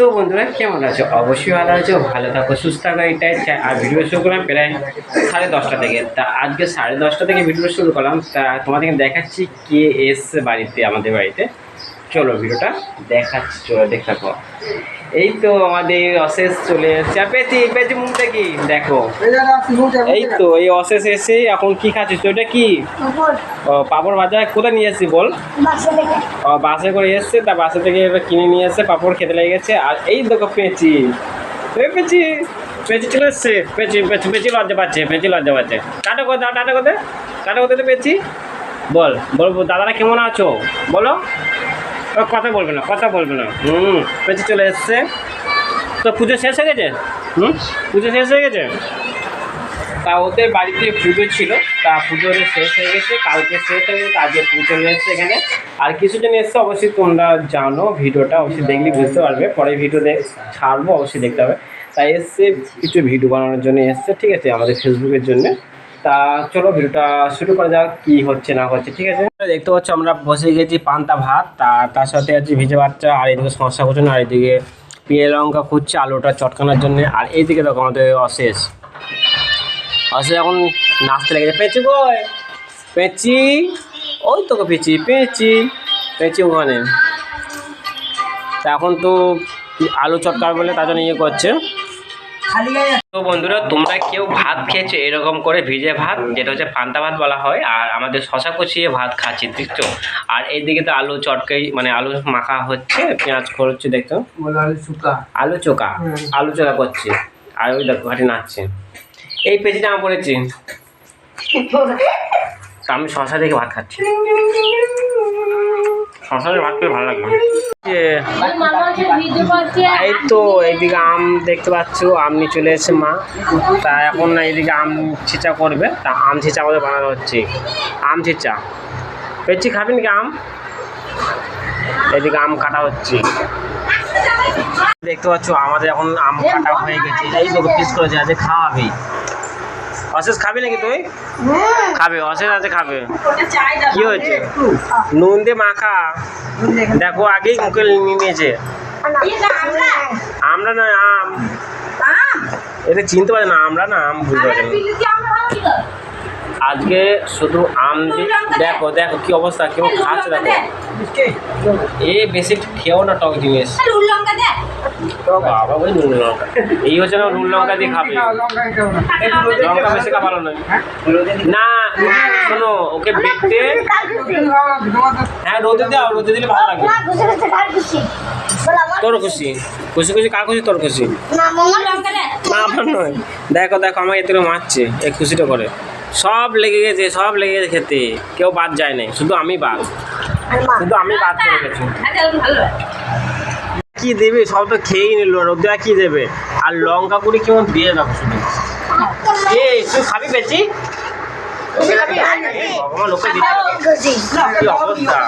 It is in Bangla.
তো বন্ধুরা, কেমন আছো? অবশ্যই ভালো আছো, ভালো থাকো, সুস্থ থাকো, এটাই আর ভিডিও শুরু করলাম প্রায় সাড়ে দশটা থেকে। তা আজকে সাড়ে দশটা থেকে ভিডিও শুরু করলাম। তা তোমাদেরকে দেখাচ্ছি কে এসছে বাড়িতে, আমাদের বাড়িতে। চলো ভিডিওটা দেখাচ্ছি, চলো দেখতে এই তো আমাদের অশেষ চলে এসছে। আর পেয়েছি পেয়েছি মুখ দেখি দেখো। এই তো এই অশেষ এসে এখন কি খাচ্ছিস? ওইটা কি? ও পাপড় বাজার কোথায় নিয়ে এসছি বল? ও বাসে করে এসছে। তা বাসে থেকে কিনে নিয়ে এসছে। পাপড় খেতে লেগে গেছে। আর এই দেখো পেঁচি। পেঁচি পেঁচি চলে এসছে। পেঁচি পেঁচি পেঁচি লজ্জা পাচ্ছে পেঁচি লজ্জা পাচ্ছে। টাটা কোথায় টাটা কোথায়? টাটা কোথায় পেঁচি? বল বল দাদারা কেমন আছো? বলো। কথা বলবে না কথা বলবে না। হুম। পেঁচি চলে এসছে। তো পুজো শেষ হয়ে গেছে? হুম? পুজো শেষ হয়ে গেছে? তা ওদের বাড়িতে পুজো ছিল তা পুজো ওদের শেষ হয়ে গেছে কালকে শেষ হয়ে গেছে আজকে পুজো চলে এসছে এখানে। আর কিছুজন এসছে অবশ্যই তোমরা জানো ভিডিওটা অবশ্যই দেখলে বুঝতে পারবে। পরে ভিডিও দেখ ছাড়বো অবশ্যই দেখতে হবে। তাই এসছে কিছু ভিডিও বানানোর জন্য এসছে ঠিক আছে আমাদের ফেসবুকের জন্য। তা চলো ভিডিওটা শুরু করা যাক, কি হচ্ছে না হচ্ছে, ঠিক আছে? দেখতে পাচ্ছ আমরা বসে গেছি পান্তা ভাত, তা তার সাথে আছে ভিজে বাচ্চা, আর এদিকে শসা না, আর এদিকে পিয়ে লঙ্কা খুঁজছে আলুটা চটকানোর জন্য, আর এইদিকে দেখো আমাদের অশেষ। অশেষ এখন নাচতে লেগেছে। পেঁচি বই পেঁচি? ওই তোকে পেঁচি পেঁচি পেঁচি ওখানে। তা এখন তো আলু চটকার বলে তার জন্য ইয়ে করছে। তো বন্ধুরা তোমরা কেউ ভাত খেয়েছো এরকম করে ভিজে ভাত যেটা হচ্ছে পান্তা ভাত বলা হয় আর আমাদের শশা কষিয়ে ভাত খাচ্ছি দেখছ আর এইদিকে তো আলু চটকাই মানে আলু মাখা হচ্ছে পেঁয়াজ করছে দেখছ? আলু চোকা আলু চোকা করছে। আর ওই দেখো ঘাটে নাচছে। এই পেঁচিটা আমার পড়েছি। তা আমি শশা দেখে ভাত খাচ্ছি। এই তো এইদিকে আম দেখতে পাচ্ছ, আম চলে এসেছে মা। তা এখন না এইদিকে আম ছিচা করবে। তা আম ছিচা আমাদের বানানো হচ্ছে। আম ছিচা। পেয়েছি, খাবি নাকি আম? এদিকে আম কাটা হচ্ছে। দেখতে পাচ্ছ, আমাদের এখন আম কাটা হয়ে গেছে। এই তো পিস করেছে, আজকে খাওয়াবি। অশেষ খাবি নাকি তুই? খাবে অশেষ আছে খাবে। কি হয়েছে? নুন দিয়ে মাখা। দেখো আগেই মুখে নিয়ে নিয়েছে। আমরা। না আম। এটা চিনতে পারে না আমরা না আম বুঝতে পারি আজকে শুধু আম দেখো দেখো কি অবস্থা কেউ খাচ্ছে দেখো। এ বেশি খেয়েও না টক জিনিস। এই হচ্ছে না লঙ্কা দিয়ে খাবে। না, শোনো, ওকে হ্যাঁ রোদে রোদে লাগে। তোর খুশি। খুশি খুশি, কার খুশি? তোর খুশি। না নয়। দেখো দেখো, আমাকে এতে মারছে। এই খুশিটা করে। সব লেগে গেছে, সব লেগে গেছে খেতে। কেউ বাদ যায় নাই। শুধু আমি বাদ। শুধু আমি বাদ করে গেছি কি দেবে? সব তো খেয়েই নিল রোদ্রা কি দেবে? আর লঙ্কা কুড়ি কেমন দিয়ে রাখো শুধু? এ তুই খাবি বেশি? অবস্থা?